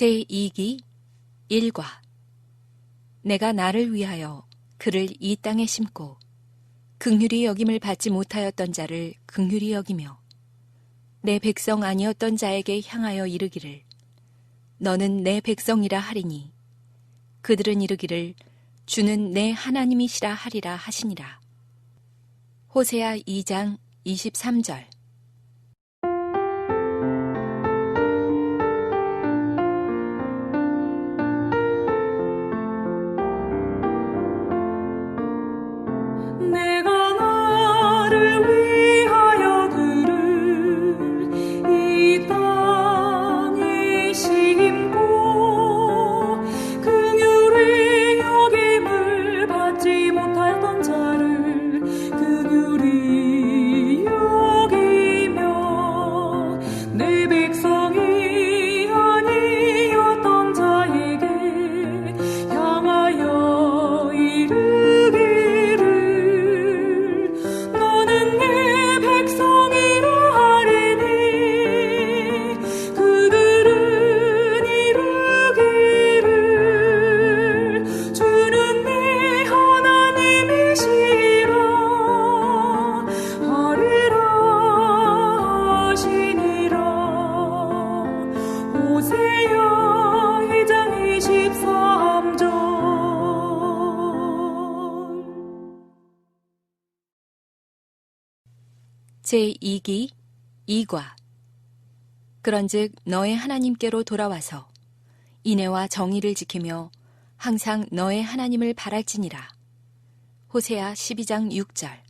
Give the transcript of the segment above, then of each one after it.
제2기 1과 내가 나를 위하여 그를 이 땅에 심고 극률이 여김을 받지 못하였던 자를 극률이 여기며 내 백성 아니었던 자에게 향하여 이르기를 너는 내 백성이라 하리니 그들은 이르기를 주는 내 하나님이시라 하리라 하시니라. 호세아 2장 23절 제2기 2과 그런즉 너의 하나님께로 돌아와서 인애와 정의를 지키며 항상 너의 하나님을 바랄지니라. 호세아 12장 6절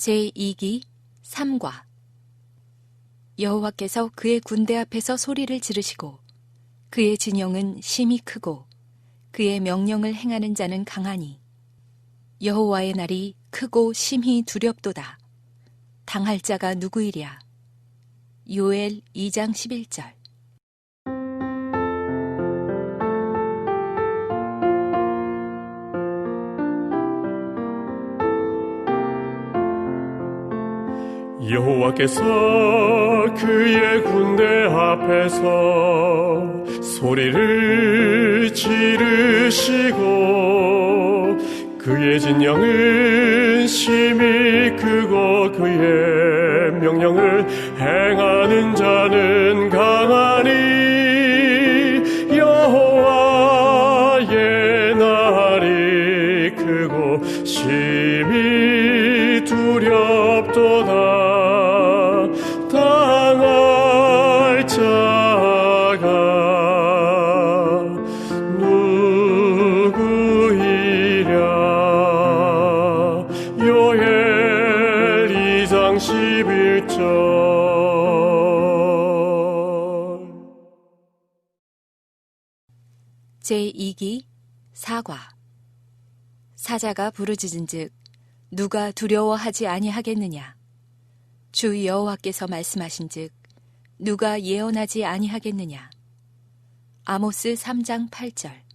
제2기 3과. 여호와께서 그의 군대 앞에서 소리를 지르시고 그의 진영은 심히 크고 그의 명령을 행하는 자는 강하니 여호와의 날이 크고 심히 두렵도다. 당할 자가 누구이랴? 요엘 2장 11절 여호와께서 그의 군대 앞에서 소리를 지르시고 그의 진영은 심히 크고 그의 명령을 행하는 자는 강 제2기 사과. 사자가 부르짖은즉 누가 두려워하지 아니하겠느냐? 주 여호와께서 말씀하신즉 누가 예언하지 아니하겠느냐? 아모스 3장 8절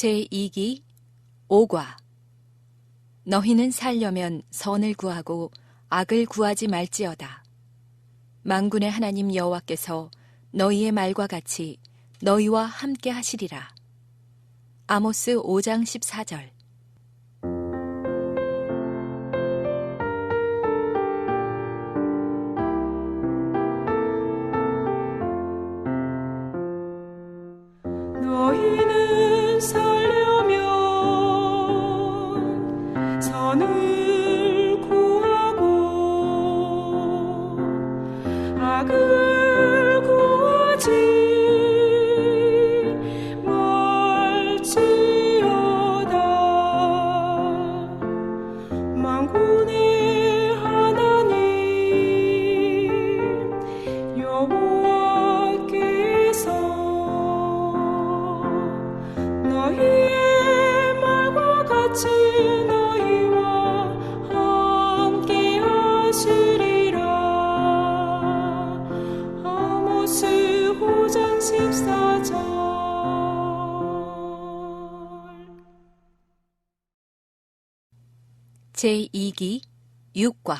제2기 5과 너희는 살려면 선을 구하고 악을 구하지 말지어다. 만군의 하나님 여호와께서 너희의 말과 같이 너희와 함께 하시리라. 아모스 5장 14절 제2기 6과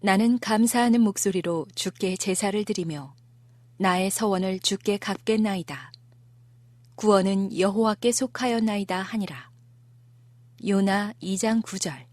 나는 감사하는 목소리로 주께 제사를 드리며 나의 서원을 주께 갚겠나이다. 구원은 여호와께 속하였나이다 하니라. 요나 2장 9절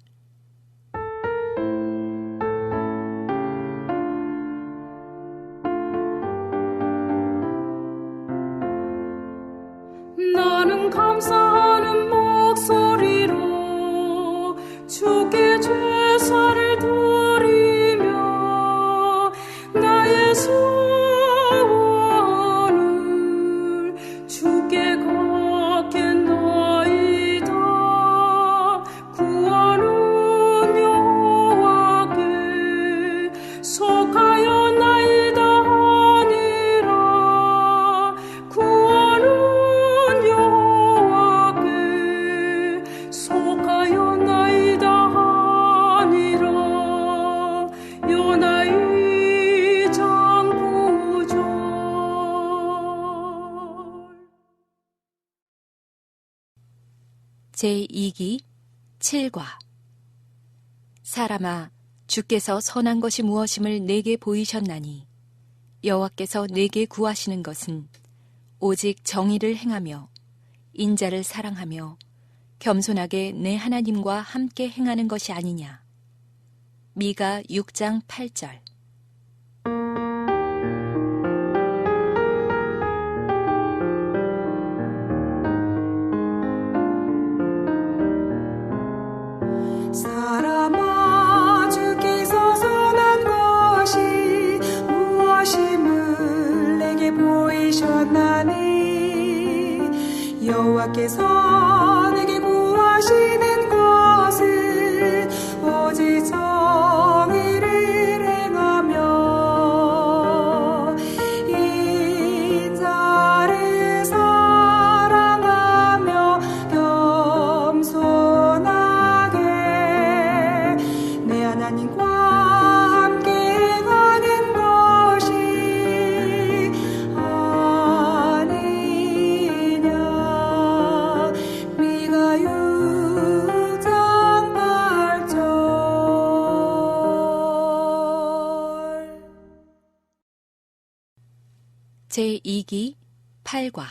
제2기 7과 사람아 주께서 선한 것이 무엇임을 내게 보이셨나니? 여호와께서 내게 구하시는 것은 오직 정의를 행하며 인자를 사랑하며 겸손하게 내 하나님과 함께 행하는 것이 아니냐? 미가 6장 8절 12기 8과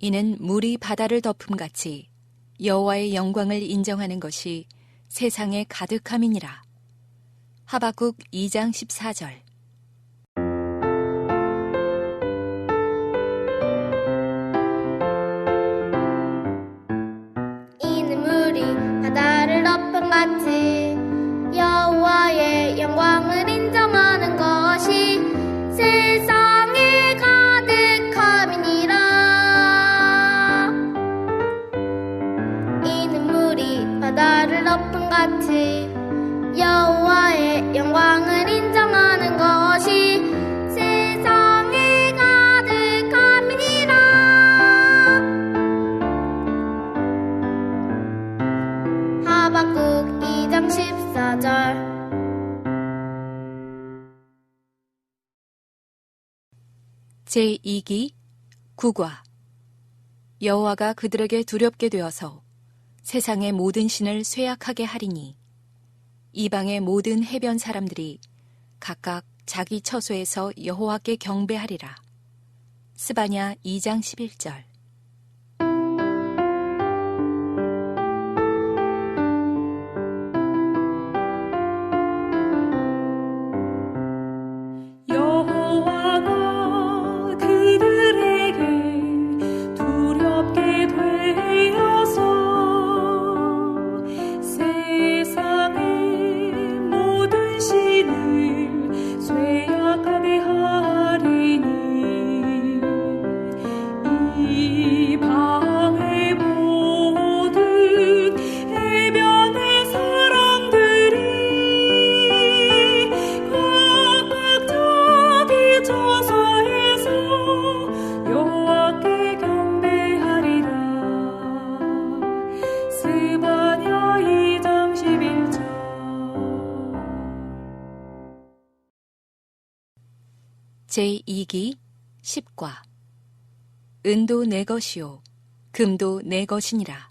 이는 물이 바다를 덮음같이 여호와의 영광을 인정하는 것이 세상에 가득함이니라. 하박국 2장 14절 이는 물이 바다를 덮음같이 바다를 덮은 같이 여호와의 영광을 인정하는 것이 세상에 가득함이니라. 하박국 2장 14절. 제2기 9과. 여호와가 그들에게 두렵게 되어서 세상의 모든 신을 쇠약하게 하리니 이방의 모든 해변 사람들이 각각 자기 처소에서 여호와께 경배하리라. 스바냐 2장 11절 제2기 10과 은도 내 것이요 금도 내 것이니라.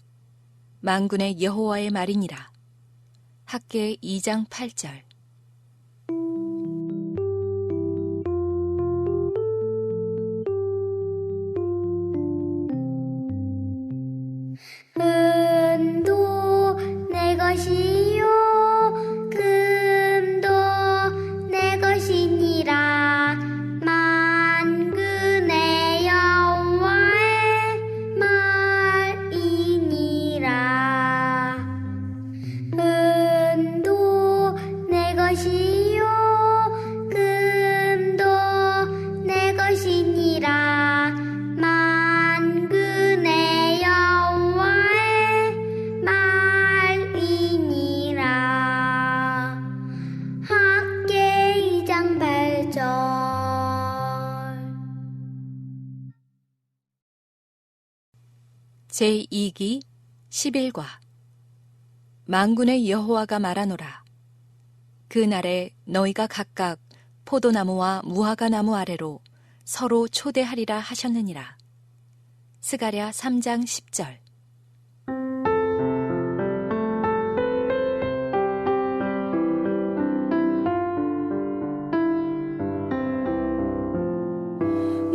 만군의 여호와의 말이니라. 학계 2장 8절 제2기 11과 만군의 여호와가 말하노라. 그날에 너희가 각각 포도나무와 무화과 나무 아래로 서로 초대하리라 하셨느니라. 스가랴 3장 10절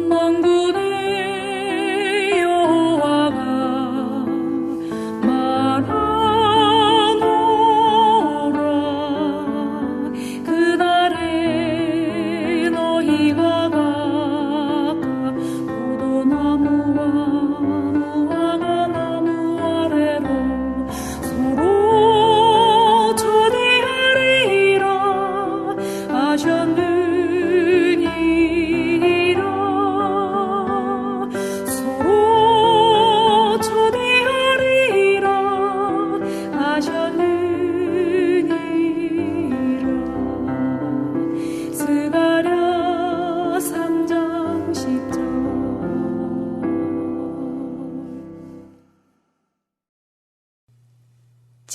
만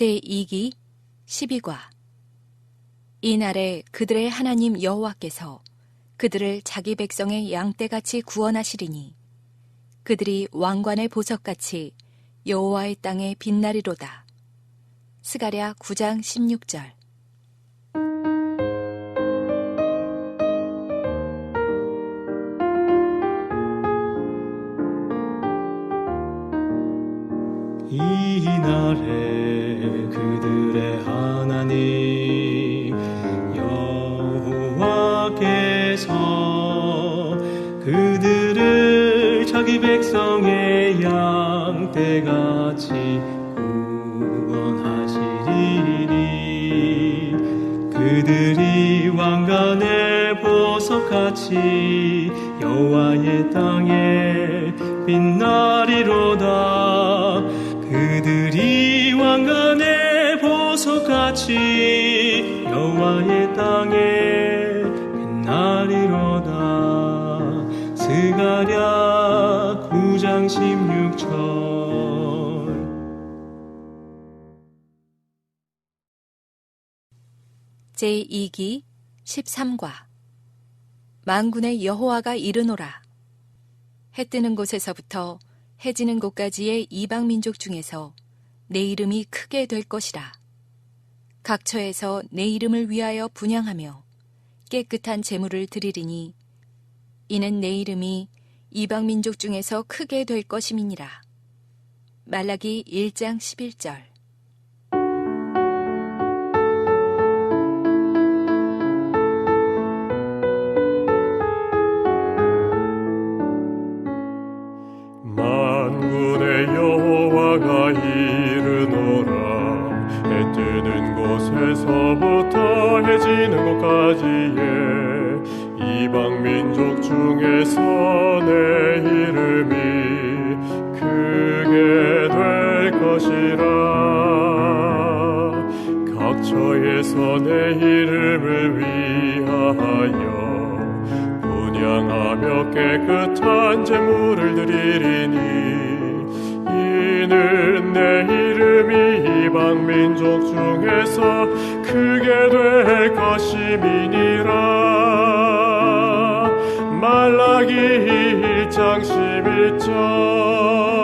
제2기 12과 이날에 그들의 하나님 여호와께서 그들을 자기 백성의 양떼같이 구원하시리니 그들이 왕관의 보석같이 여호와의 땅에 빛나리로다. 스가랴 9장 16절 이날에 자기 백성의 양떼같이 구원하시리니 그들이 왕관의 보석같이 여호와의 땅에 빛나리로다. 그들이 왕관의 보석같이 여호와의 땅에 제2기 13과 만군의 여호와가 이르노라 해 뜨는 곳에서부터 해 지는 곳까지의 이방 민족 중에서 내 이름이 크게 될 것이라. 각처에서 내 이름을 위하여 분양하며 깨끗한 제물을 드리리니 이는 내 이름이 이방 민족 중에서 크게 될 것임이니라. 말라기 1장 11절. 각처에서 내 이름을 위하여 분양하며 깨끗한 제물을 드리리니 이는 내 이름이 이방 민족 중에서 크게 될 것임이니라. 말라기 1장 11절